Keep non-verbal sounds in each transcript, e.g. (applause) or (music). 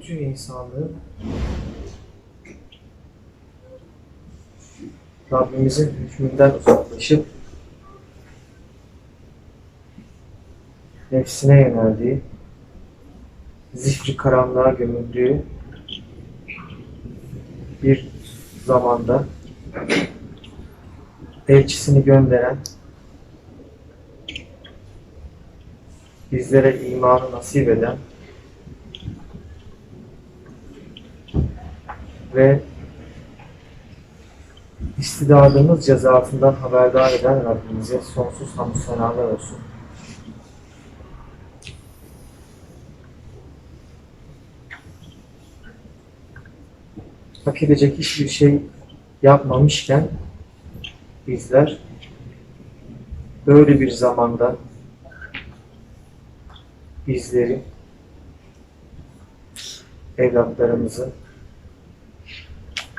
bütün insanlığın Rabbimizin hükmünden uzaklaşıp nefsine yöneldiği, zifri karanlığa gömüldüğü bir zamanda elçisini gönderen bizlere imanı nasip eden ve istidadımız cezasından haberdar eden Rabbimize sonsuz hamdü senalar olsun. Hak edecek hiçbir şey yapmamışken bizler böyle bir zamanda bizleri, evlatlarımızı,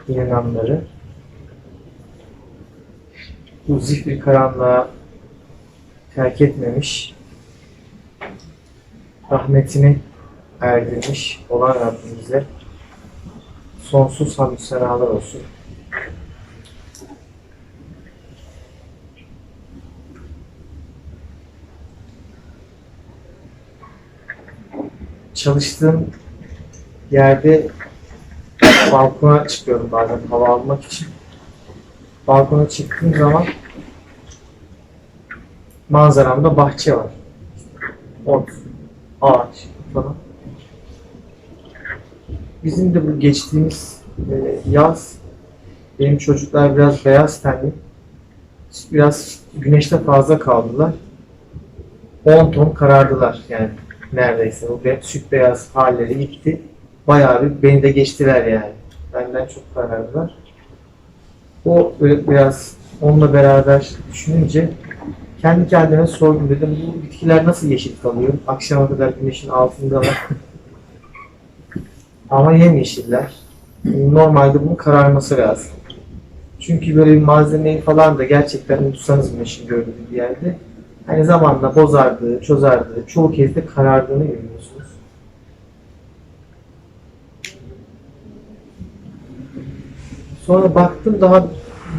inananları bu zifri karanlığa terk etmemiş, rahmetini erdirmiş olan Rabbimize sonsuz hamdü senalar olsun. Çalıştığım yerde balkona çıkıyorum bazen hava almak için. Balkona çıktığım zaman manzaramda bahçe var. Ot, ağaç falan. Bizim de bu geçtiğimiz e, yaz benim çocuklar biraz beyaz tenli. Biraz güneşte fazla kaldılar. 10 ton karardılar yani neredeyse. O süt beyaz halleri gitti. Bayağı bir beni de geçtiler yani. Benden çok karardılar. O böyle biraz onunla beraber düşününce kendi kendime sordum dedim bu bitkiler nasıl yeşil kalıyor? Akşama kadar güneşin altındalar. (laughs) Ama yemyeşiller. Normalde bunun kararması lazım. Çünkü böyle bir malzemeyi falan da gerçekten unutsanız güneşin gördüğü bir yerde hani zamanla bozardığı, çözerdiği, çoğu kez de karardığını görüyorsunuz. Sonra baktım daha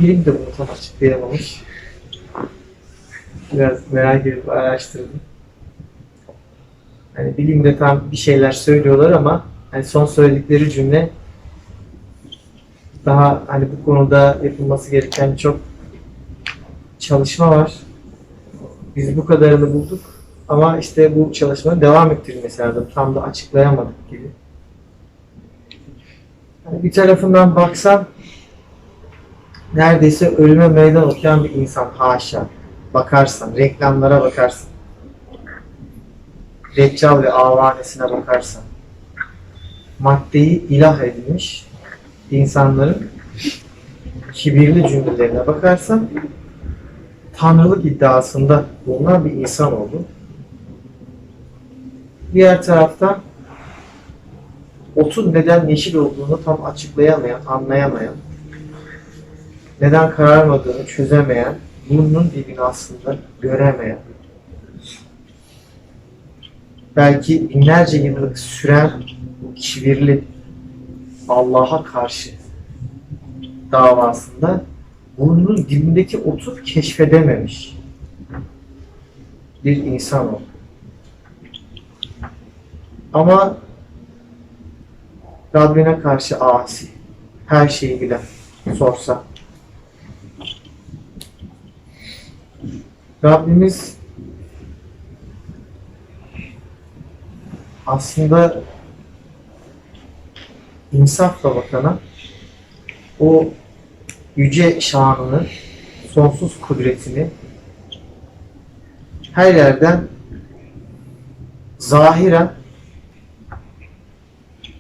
bilim de bunu tam açıklayamamış. Biraz merak edip araştırdım. Hani bilimde tam bir şeyler söylüyorlar ama hani son söyledikleri cümle daha hani bu konuda yapılması gereken çok çalışma var. Biz bu kadarını bulduk ama işte bu çalışmanın devam ettirilmesi lazım. Tam da açıklayamadık gibi. Hani bir tarafından baksan neredeyse ölüme meydan okuyan bir insan haşa. Bakarsan, reklamlara bakarsan. Deccal ve avanesine bakarsan. Maddeyi ilah edilmiş insanların kibirli cümlelerine bakarsan tanrılık iddiasında bulunan bir insan oldu. Diğer taraftan otun neden yeşil olduğunu tam açıklayamayan, anlayamayan, neden kararmadığını çözemeyen, burnunun dibini aslında göremeyen, belki binlerce yıllık süren bu kibirli Allah'a karşı davasında burnunun dibindeki otu keşfedememiş bir insan o. Ama Rabbine karşı asi, her şeyi bilen, sorsa. Rabbimiz aslında insafla bakana o yüce şanını, sonsuz kudretini her yerden zahiren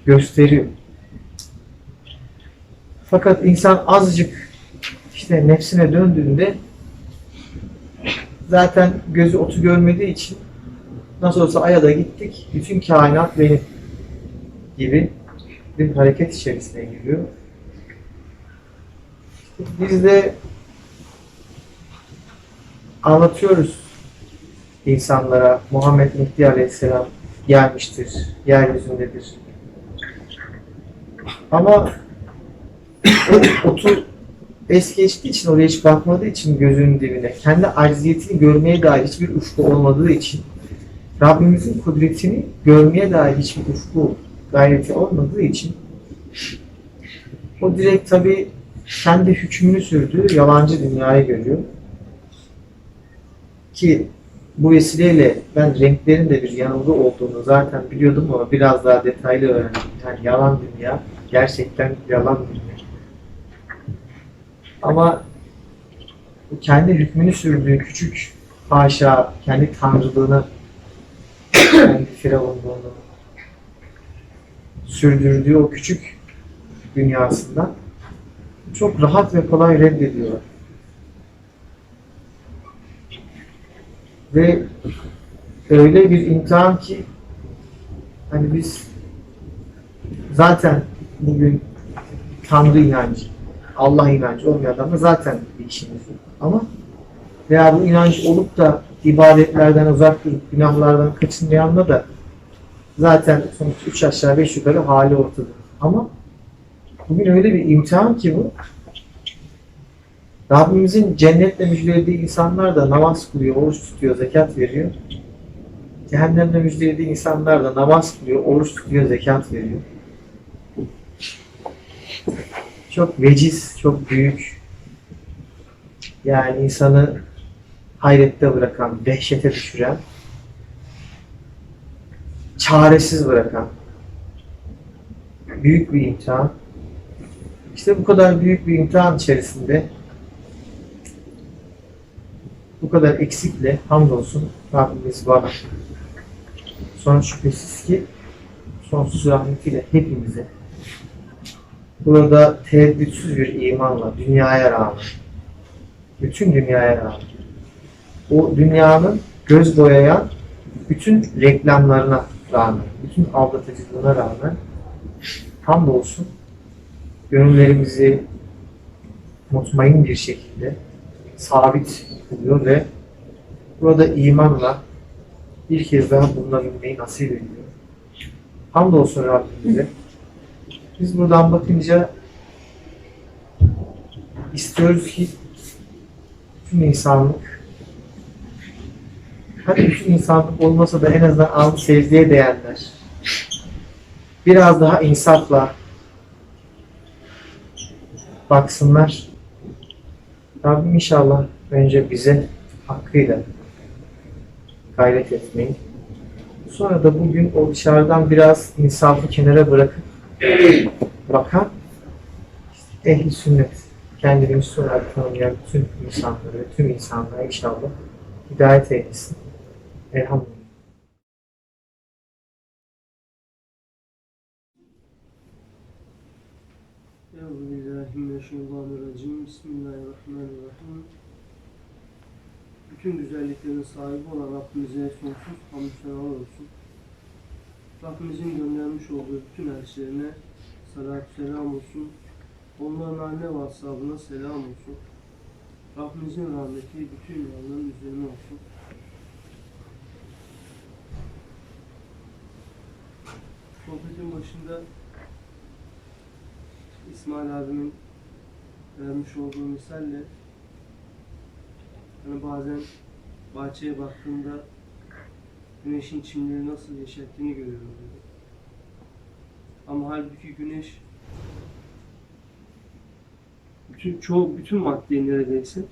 gösteriyor. Fakat insan azıcık işte nefsine döndüğünde zaten gözü otu görmediği için nasıl olsa aya da gittik, bütün kainat benim gibi bir hareket içerisine giriyor. Biz de anlatıyoruz insanlara Muhammed Mehdi Aleyhisselam gelmiştir, yeryüzündedir. Ama o otu es geçtiği için oraya hiç bakmadığı için gözünün dibine kendi acziyetini görmeye dair hiçbir ufku olmadığı için Rabbimizin kudretini görmeye dair hiçbir ufku gayreti olmadığı için o direkt tabi kendi hükmünü sürdüğü yalancı dünyayı görüyor. Ki bu vesileyle ben renklerin de bir yanılgı olduğunu zaten biliyordum ama biraz daha detaylı öğrendim. Yani yalan dünya, gerçekten yalan dünya. Ama kendi hükmünü sürdüğü küçük haşa, kendi tanrılığını, kendi firavunluğunu sürdürdüğü o küçük dünyasında çok rahat ve kolay reddediyorlar. Ve öyle bir imtihan ki hani biz zaten bugün Tanrı inancı, Allah inancı olmayan adamla zaten bir işimiz yok. Ama veya bu inanç olup da ibadetlerden uzak durup günahlardan kaçınmayanla da zaten sonuç üç aşağı beş yukarı hali ortada. Ama bugün öyle bir imtihan ki bu. Rabbimizin cennetle müjdelediği insanlar da namaz kılıyor, oruç tutuyor, zekat veriyor. Cehennemle müjdelediği insanlar da namaz kılıyor, oruç tutuyor, zekat veriyor. Çok veciz, çok büyük. Yani insanı hayrette bırakan, dehşete düşüren, çaresiz bırakan büyük bir imtihan. İşte bu kadar büyük bir imtihan içerisinde bu kadar eksikle hamdolsun Rabbimiz var. Sonra şüphesiz ki sonsuz rahmetiyle hepimize burada tereddütsüz bir imanla dünyaya rağmen bütün dünyaya rağmen o dünyanın göz boyayan bütün reklamlarına rağmen, bütün aldatıcılığına rağmen hamdolsun gönüllerimizi mutmain bir şekilde sabit kılıyor ve burada imanla bir kez daha bulunabilmeyi nasip ediyor. Hamdolsun Rabbimize. Biz buradan bakınca istiyoruz ki tüm insanlık hadi bütün insanlık olmasa da en azından al sevdiğe değenler biraz daha insafla baksınlar. Rabbim inşallah önce bize hakkıyla gayret etmeyi sonra da bugün o dışarıdan biraz insafı kenara bırakıp bakan ehli sünnet kendini Müslüman olarak tüm insanları, tüm insanlara inşallah hidayet eylesin. Elhamdülillah. Euzubillahimineşşeytanirracim. Bismillahirrahmanirrahim. Bütün güzelliklerin sahibi olan Rabbimize sonsuz hamdü olsun. Rabbimizin göndermiş olduğu bütün elçilerine salatü selam olsun. Onların anne ve ashabına selam olsun. Rabbimizin rahmeti bütün yanların üzerine olsun. Sohbetin başında İsmail abimin vermiş olduğu misalle hani bazen bahçeye baktığımda güneşin çimleri nasıl yeşerttiğini görüyorum dedi. Ama halbuki güneş bütün çoğu bütün maddeyi neredeyse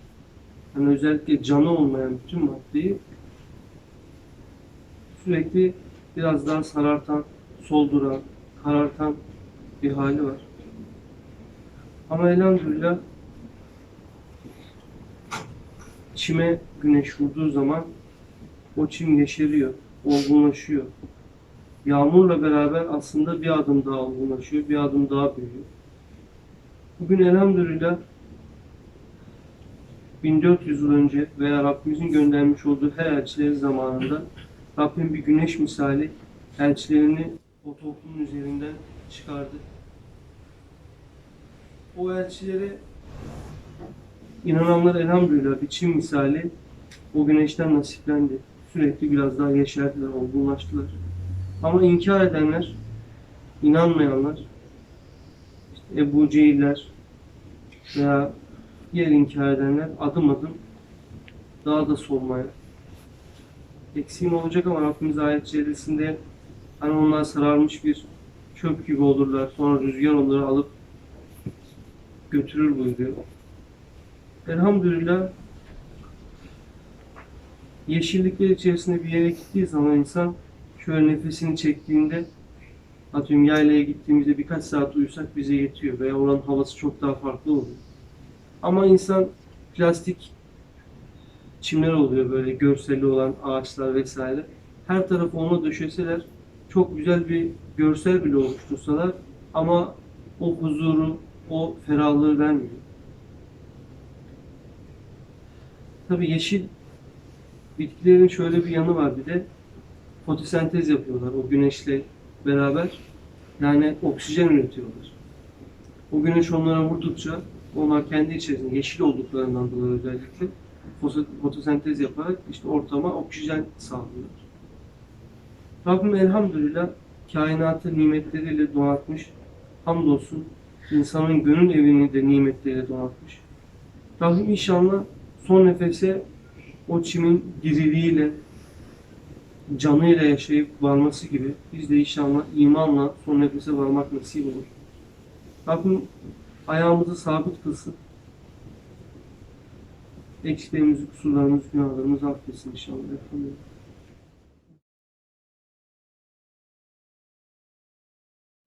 hani özellikle canı olmayan bütün maddeyi sürekli biraz daha sarartan, solduran, karartan bir hali var. Ama elhamdülillah çime güneş vurduğu zaman o çim yeşeriyor, olgunlaşıyor. Yağmurla beraber aslında bir adım daha olgunlaşıyor, bir adım daha büyüyor. Bugün elhamdülillah 1400 yıl önce veya Rabbimizin göndermiş olduğu her elçileri zamanında Rabbim bir güneş misali elçilerini o toplumun üzerinden çıkardı o elçilere inananlar elhamdülillah bir çim misali o güneşten nasiplendi. Sürekli biraz daha yeşerdiler, olgunlaştılar. Ama inkar edenler, inanmayanlar Ebu Cehiller veya diğer inkar edenler adım adım daha da solmaya. Eksiğim olacak ama Rabbimiz ayet celisinde hani onlar sararmış bir çöp gibi olurlar. Sonra rüzgar onları alıp götürür buyuruyor. Elhamdülillah yeşillikler içerisinde bir yere gittiği zaman insan şöyle nefesini çektiğinde atıyorum yaylaya gittiğimizde birkaç saat uyusak bize yetiyor veya oranın havası çok daha farklı oluyor. Ama insan plastik çimler oluyor böyle görseli olan ağaçlar vesaire. Her tarafı ona döşeseler çok güzel bir görsel bile oluştursalar ama o huzuru, o ferahlığı vermiyor. Tabii yeşil bitkilerin şöyle bir yanı var bir de fotosentez yapıyorlar o güneşle beraber. Yani oksijen üretiyorlar. O güneş onlara vurdukça onlar kendi içerisinde yeşil olduklarından dolayı özellikle foto- fotosentez yaparak işte ortama oksijen sağlıyorlar. Rabbim elhamdülillah kainatı nimetleriyle donatmış. Hamdolsun insanın gönül evini de nimetleriyle donatmış. Rabbim inşallah son nefese o çimin diriliğiyle, canıyla yaşayıp varması gibi biz de inşallah imanla son nefese varmak nasip olur. Rabbim ayağımızı sabit kılsın. Eksiklerimizi, kusurlarımızı, günahlarımızı affetsin inşallah. Efendim.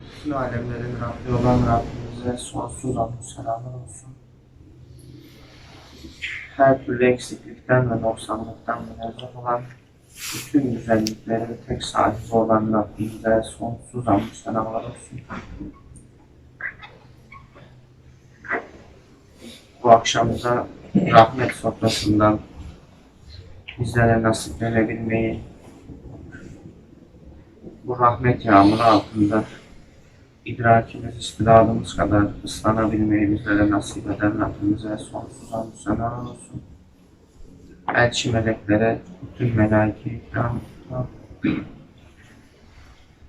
Bütün alemlerin Rabbi olan Rabbimize sonsuz hamdü selamlar olsun. Her türlü eksiklikten ve noksanlıktan münezzeh olan, bütün güzelliklerin tek sahibi olan Rabbimize sonsuz hamdü selamlar olsun. Bu akşamda rahmet sofrasından bizlere nasiplenebilmeyi, bu rahmet yağmuru altında idrakimiz, istidadımız kadar ıslanabilmeyi bizlere nasip eden Rabbimize sonsuz selam olsun. Elçi meleklere, bütün melaike ikram,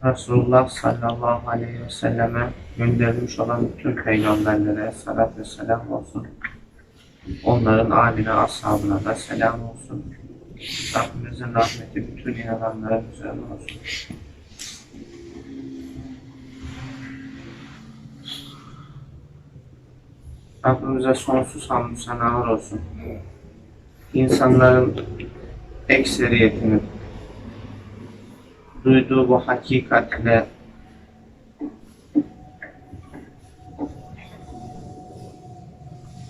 Resulullah sallallahu aleyhi ve selleme gönderilmiş olan bütün peygamberlere salat ve selam olsun. Onların aline, ashabına da selam olsun. Rabbimizin rahmeti bütün inananların üzerine olsun. Rabbimize sonsuz hamdü senalar olsun. İnsanların ekseriyetinin duyduğu bu hakikatle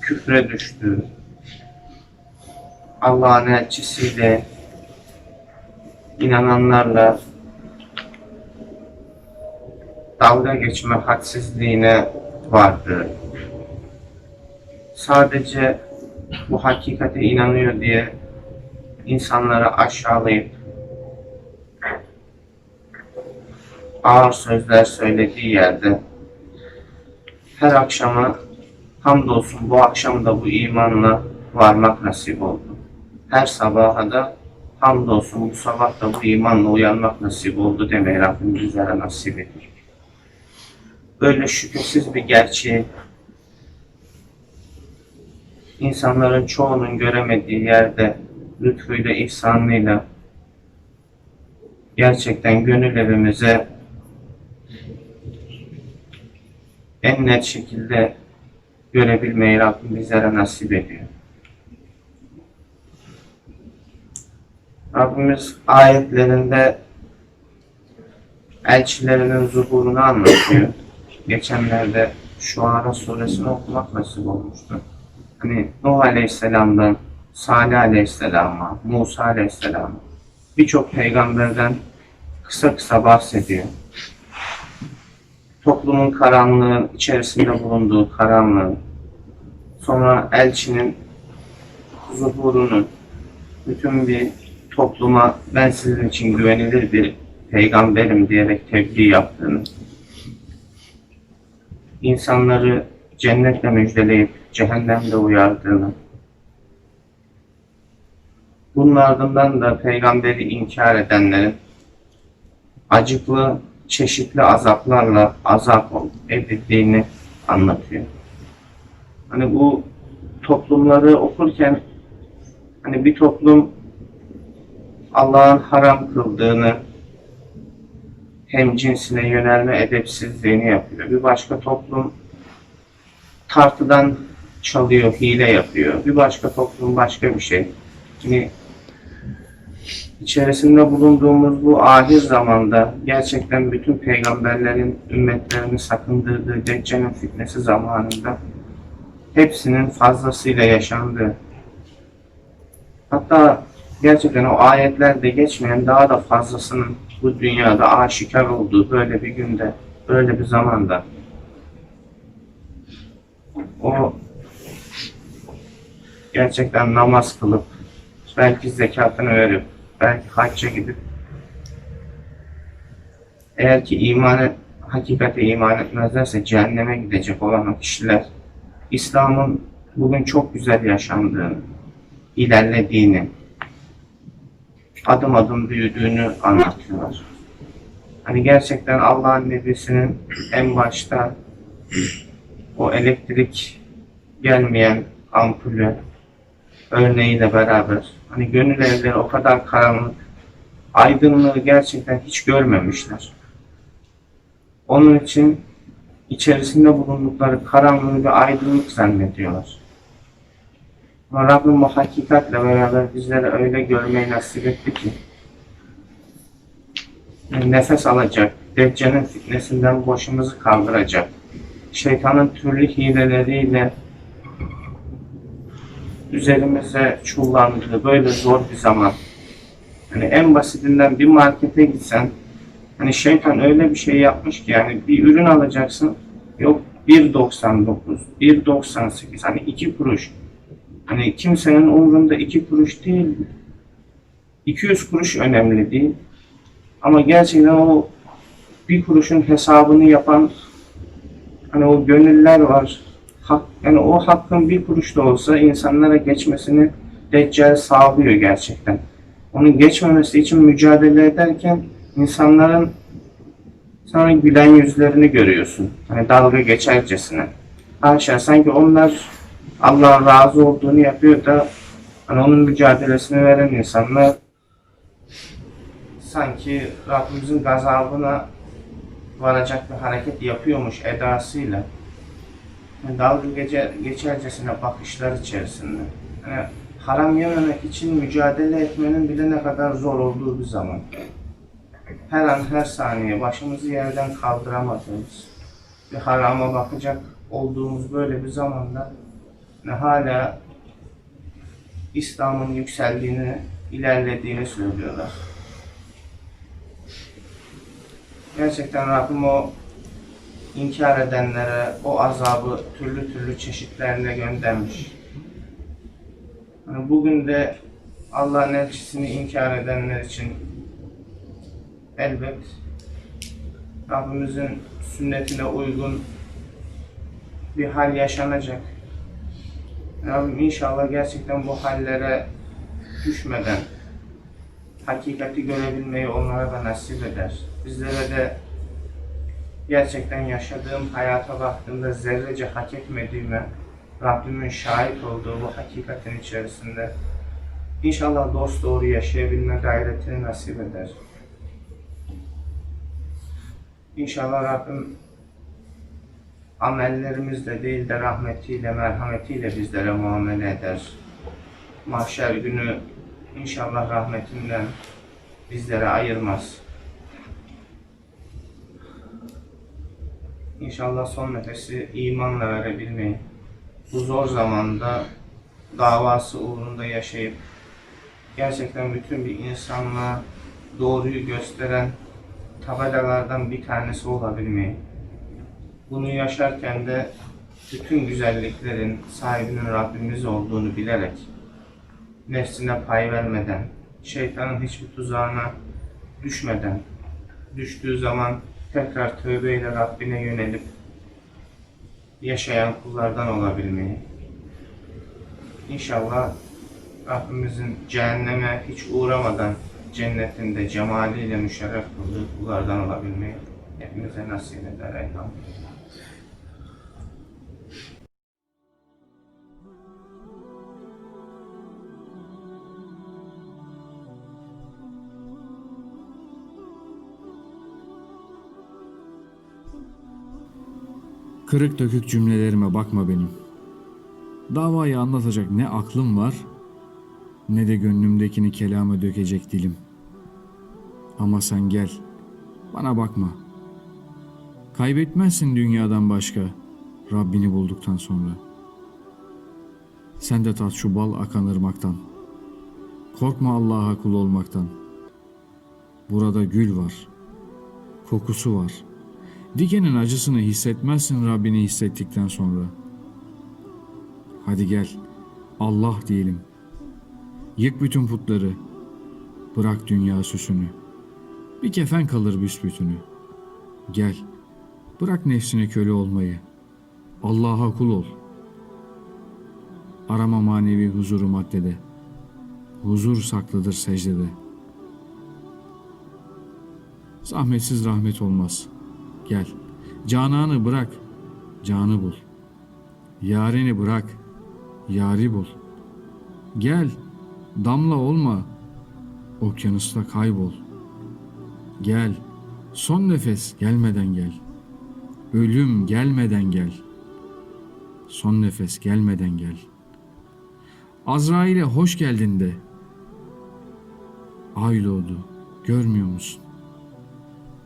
küfre düştüğü, Allah'ın elçisiyle inananlarla dalga geçme hadsizliğine vardı. Sadece bu hakikate inanıyor diye insanları aşağılayıp ağır sözler söylediği yerde her akşama hamdolsun bu akşam da bu imanla varmak nasip oldu. Her sabaha da hamdolsun bu sabah da bu imanla uyanmak nasip oldu demeyi Rabbim bizlere nasip ediyor. Böyle şüphesiz bir gerçeği insanların çoğunun göremediği yerde lütfuyla, ihsanıyla gerçekten gönül evimize en net şekilde görebilmeyi Rabbim bizlere nasip ediyor. Rabbimiz ayetlerinde elçilerinin zuhurunu anlatıyor. Geçenlerde Şuara suresini okumak nasip olmuştu. Hani Nuh Aleyhisselam'dan Salih Aleyhisselam'a, Musa Aleyhisselam'a birçok peygamberden kısa kısa bahsediyor. Toplumun karanlığı, içerisinde bulunduğu karanlığı, sonra elçinin zuhurunu, bütün bir topluma ben sizin için güvenilir bir peygamberim diyerek tebliğ yaptığını, insanları cennetle müjdeleyip cehennemde uyardığını, bunun ardından da peygamberi inkar edenlerin acıklı çeşitli azaplarla azap edildiğini anlatıyor. Hani bu toplumları okurken hani bir toplum Allah'ın haram kıldığını hem cinsine yönelme edepsizliğini yapıyor. Bir başka toplum tartıdan çalıyor, hile yapıyor. Bir başka toplum başka bir şey. Hani içerisinde bulunduğumuz bu ahir zamanda gerçekten bütün peygamberlerin ümmetlerini sakındırdığı Deccal'in fitnesi zamanında hepsinin fazlasıyla yaşandığı hatta gerçekten o ayetlerde geçmeyen daha da fazlasının bu dünyada aşikar olduğu böyle bir günde, böyle bir zamanda o gerçekten namaz kılıp belki zekatını verip belki hacca gidip eğer ki iman et, hakikate iman etmezlerse cehenneme gidecek olan o kişiler İslam'ın bugün çok güzel yaşandığını, ilerlediğini, adım adım büyüdüğünü anlatıyorlar. Hani gerçekten Allah'ın nebisinin en başta o elektrik gelmeyen ampulü örneğiyle beraber hani gönül evleri o kadar karanlık aydınlığı gerçekten hiç görmemişler. Onun için içerisinde bulundukları karanlığı bir aydınlık zannediyorlar. Ama Rabbim bu hakikatle beraber bizlere öyle görmeyi nasip etti ki nefes alacak, Deccal'in fitnesinden başımızı kaldıracak, şeytanın türlü hileleriyle üzerimize çullandığı böyle zor bir zaman. Hani en basitinden bir markete gitsen hani şeytan öyle bir şey yapmış ki yani bir ürün alacaksın yok 1.99 1.98 hani 2 kuruş. Hani kimsenin umrunda 2 kuruş değil. 200 kuruş önemli değil. Ama gerçekten o bir kuruşun hesabını yapan hani o gönüller var hak, yani o hakkın bir kuruş da olsa insanlara geçmesini Deccal sağlıyor gerçekten. Onun geçmemesi için mücadele ederken insanların sana gülen yüzlerini görüyorsun. Hani dalga geçercesine. Haşa sanki onlar Allah'ın razı olduğunu yapıyor da hani onun mücadelesini veren insanlar sanki Rabbimizin gazabına varacak bir hareket yapıyormuş edasıyla yani dalga gece, geçercesine bakışlar içerisinde. Yani haram yememek için mücadele etmenin bile ne kadar zor olduğu bir zaman. Her an her saniye başımızı yerden kaldıramadığımız bir harama bakacak olduğumuz böyle bir zamanda yani hala İslam'ın yükseldiğini, ilerlediğini söylüyorlar. Gerçekten Rabbim o inkar edenlere o azabı türlü türlü çeşitlerle göndermiş. Yani bugün de Allah'ın elçisini inkar edenler için elbet Rabbimizin sünnetine uygun bir hal yaşanacak. Rabbim inşallah gerçekten bu hallere düşmeden hakikati görebilmeyi onlara da nasip eder. Bizlere de gerçekten yaşadığım hayata baktığımda zerrece hak etmediğime Rabbimin şahit olduğu bu hakikatin içerisinde inşallah dost doğru yaşayabilme gayretini nasip eder. İnşallah Rabbim amellerimizle değil de rahmetiyle, merhametiyle bizlere muamele eder. Mahşer günü inşallah rahmetinden bizlere ayırmaz. İnşallah son nefesi imanla verebilmeyi, bu zor zamanda davası uğrunda yaşayıp gerçekten bütün bir insanlığa doğruyu gösteren tabelalardan bir tanesi olabilmeyi, bunu yaşarken de bütün güzelliklerin sahibinin Rabbimiz olduğunu bilerek, nefsine pay vermeden, şeytanın hiçbir tuzağına düşmeden, düştüğü zaman tekrar tövbeyle Rabbine yönelip yaşayan kullardan olabilmeyi. İnşallah Rabbimizin cehenneme hiç uğramadan cennetinde cemaliyle müşerref kıldığı kullardan olabilmeyi hepimize nasip eder elhamdülillah. Kırık dökük cümlelerime bakma benim. Davayı anlatacak ne aklım var ne de gönlümdekini kelame dökecek dilim. Ama sen gel, bana bakma. Kaybetmezsin dünyadan başka Rabbini bulduktan sonra. Sen de tat şu bal akan ırmaktan. Korkma Allah'a kul olmaktan. Burada gül var. Kokusu var. Dikenin acısını hissetmezsin Rabbini hissettikten sonra. Hadi gel. Allah diyelim. Yık bütün putları. Bırak dünya süsünü. Bir kefen kalır büsbütünü. Gel. Bırak nefsine köle olmayı. Allah'a kul ol. Arama manevi huzuru maddede. Huzur saklıdır secdede. Zahmetsiz rahmet olmaz. Gel. Cananı bırak. Canı bul. Yareni bırak. Yari bul. Gel. Damla olma. Okyanusta kaybol. Gel. Son nefes gelmeden gel. Ölüm gelmeden gel. Son nefes gelmeden gel. Azrail'e hoş geldin de. Ay doğdu. Görmüyor musun?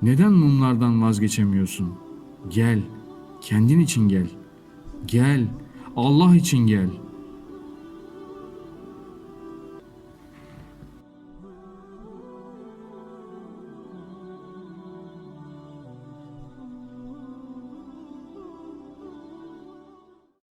Neden mumlardan vazgeçemiyorsun? Gel. Kendin için gel. Gel. Allah için gel.